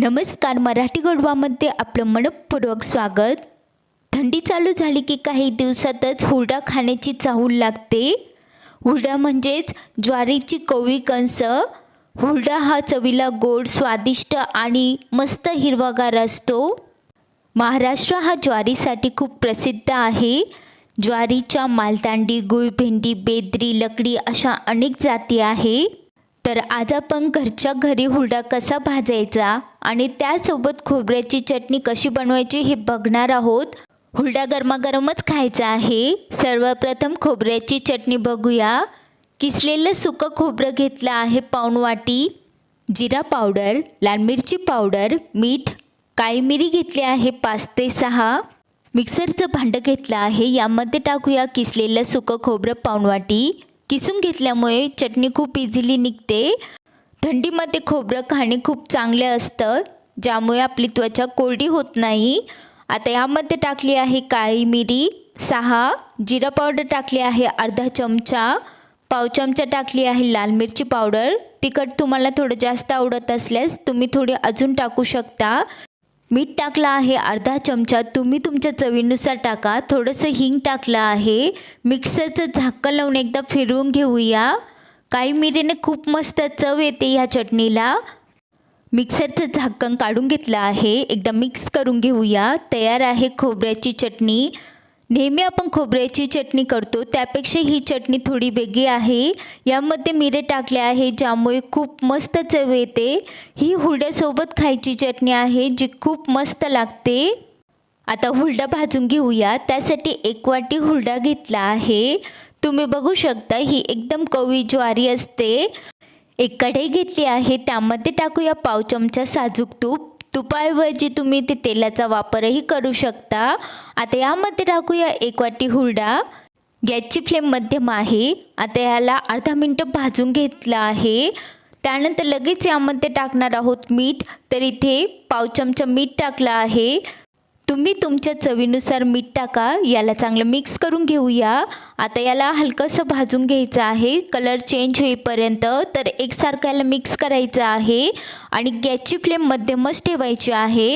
नमस्कार मराठी गोडवामध्ये आपलं मनपूर्वक स्वागत. थंडी चालू झाली की काही दिवसातच हुरडा खाण्याची चाहूल लागते. हुरडा म्हणजेच ज्वारीची कोवळी कंस. हुरडा हा चवीला गोड स्वादिष्ट आणि मस्त हिरवागार असतो. महाराष्ट्र हा ज्वारीसाठी खूप प्रसिद्ध आहे. ज्वारीच्या मालदांडी गुळभेंडी बेदरी लकडी अशा अनेक जाती आहे. तर आज आपण घरच्या घरी हुरडा कसा भाजायचा आणि त्यासोबत खोबऱ्याची चटणी कशी बनवायची हे बघणार आहोत. हुरडा गरमागरमच खायचा आहे. सर्वप्रथम खोबऱ्याची चटणी बघूया. किसलेलं सुकं खोबरं घेतलं आहे पाऊण वाटी. जिरा पावडर लाल मिरची पावडर मीठ काळी मिरी घेतली आहे पाच ते सहा. मिक्सरचं भांडं घेतलं आहे. यामध्ये टाकूया किसलेलं सुकं खोबरं पाऊण वाटी. किसून घेतल्यामुळे चटणी खूप इझिली निघते. थंडीमध्ये खोबरं खाणे खूप चांगले असतं ज्यामुळे आपली त्वचा कोरडी होत नाही. आता यामध्ये टाकली आहे काळी मिरी सहा जिरा पावडर टाकली आहे अर्धा चमचा पाव चमचा टाकली आहे लाल मिरची पावडर. तिखट तुम्हाला थोडं जास्त आवडत असल्यास तुम्ही थोडी अजून टाकू शकता. मीठ टाकलं आहे अर्धा चमचा. तुम्ही तुमच्या चवीनुसार टाका. थोडंसं हिंग टाकलं आहे. मिक्सरचं झाकण लावून एकदा फिरवून घेऊया. काही मिरेने खूप मस्त चव येते ह्या चटणीला. मिक्सरचं झाकण काढून घेतलं आहे. एकदा मिक्स करून घेऊया. तयार आहे खोबऱ्याची चटणी. नेहमी आपण खोबऱ्याची चटणी करतो. त्यापेक्षा ही चटणी थोडी वेगळी आहे. यामध्ये मिरे टाकले आहे ज्यामुळे खूप मस्त चव येते. ही हुरड्यासोबत खायची चटणी आहे जी खूप मस्त लागते. आता हुरडा भाजून घेऊया. त्यासाठी एक वाटी हुरडा घेतला आहे. तुम्ही बघू शकता ही एकदम कवी ज्वारी असते. एक कढई घेतली आहे. त्यामध्ये टाकूया पाव चमचा साजूक तूप. तुपाऐवजी तुम्ही ते तेलाचा वापरही करू शकता. आता यामध्ये टाकूया एक वाटी हुरडा. गॅसची फ्लेम मध्यम आहे. आता याला अर्धा मिनटं भाजून घेतलं आहे. त्यानंतर लगेच यामध्ये टाकणार आहोत मीठ. तर इथे पाव चमचा मीठ टाकलं आहे. तुम्ही तुमच्या चवीनुसार मीठ टाका याला चांगलं मिक्स करून घेऊया. आता याला हलकंसं भाजून घ्यायचं आहे. कलर चेंज होईपर्यंत तर एकसारखं याला मिक्स करायचं आहे आणि गॅसची फ्लेम मध्यमच ठेवायची आहे.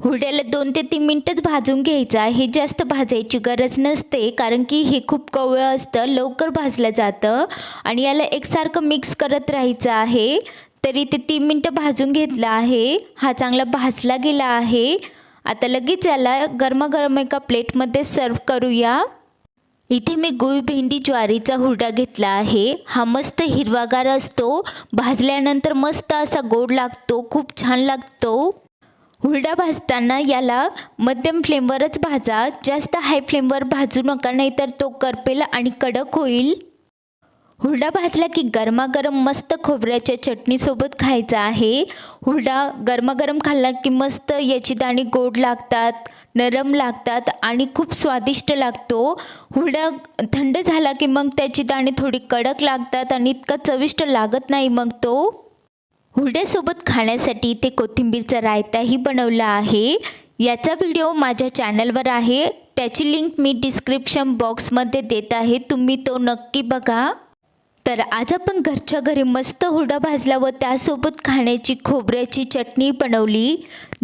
हुरड्याला दोन ते तीन मिनटंच भाजून घ्यायचं आहे. जास्त भाजायची गरज नसते कारण की हे खूप कवळं असतं लवकर भाजलं जातं आणि याला एकसारखं मिक्स करत राहायचं आहे. तरी ते तीन मिनटं भाजून घेतलं आहे. हा चांगला भाजला गेला आहे. आता लगेच याला गरमागरम एका प्लेटमध्ये सर्व करूया. इथे मी गुळ भेंडी ज्वारीचा हुरडा घेतला आहे. हा मस्त हिरवागार असतो. भाजल्यानंतर मस्त असा गोड लागतो. खूप छान लागतो. हुरडा भाजताना याला मध्यम फ्लेमवरच भाजा. जास्त हाय फ्लेमवर भाजू नका नाहीतर तो करपेल आणि कडक होईल. हुरडा भाजला की गरमागरम मस्त खोबऱ्याच्या चटणीसोबत खायचा आहे. हुरडा गरमागरम खाल्ला की मस्त याची दाणे गोड लागतात नरम लागतात आणि खूप स्वादिष्ट लागतो. हुरडा थंड झाला की मग त्याची दाणे थोडी कडक लागतात आणि इतका चविष्ट लागत नाही मग तो. हुरड्यासोबत खाण्यासाठी ते कोथिंबीरचा रायताही बनवला आहे. याचा व्हिडिओ माझ्या चॅनलवर आहे. त्याची लिंक मी डिस्क्रिप्शन बॉक्समध्ये देत आहे. तुम्ही तो नक्की बघा. तर आज आपण घरच्या घरी मस्त हुरडा भाजला व त्यासोबत खाण्याची खोबऱ्याची चटणी बनवली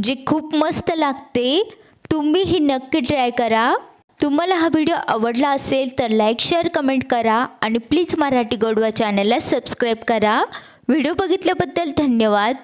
जी खूप मस्त लागते. तुम्ही ही नक्की ट्राय करा. तुम्हाला हा व्हिडिओ आवडला असेल तर लाईक शेअर कमेंट करा आणि प्लीज मराठी गोडवा चॅनलला सबस्क्राईब करा. व्हिडिओ बघितल्याबद्दल धन्यवाद.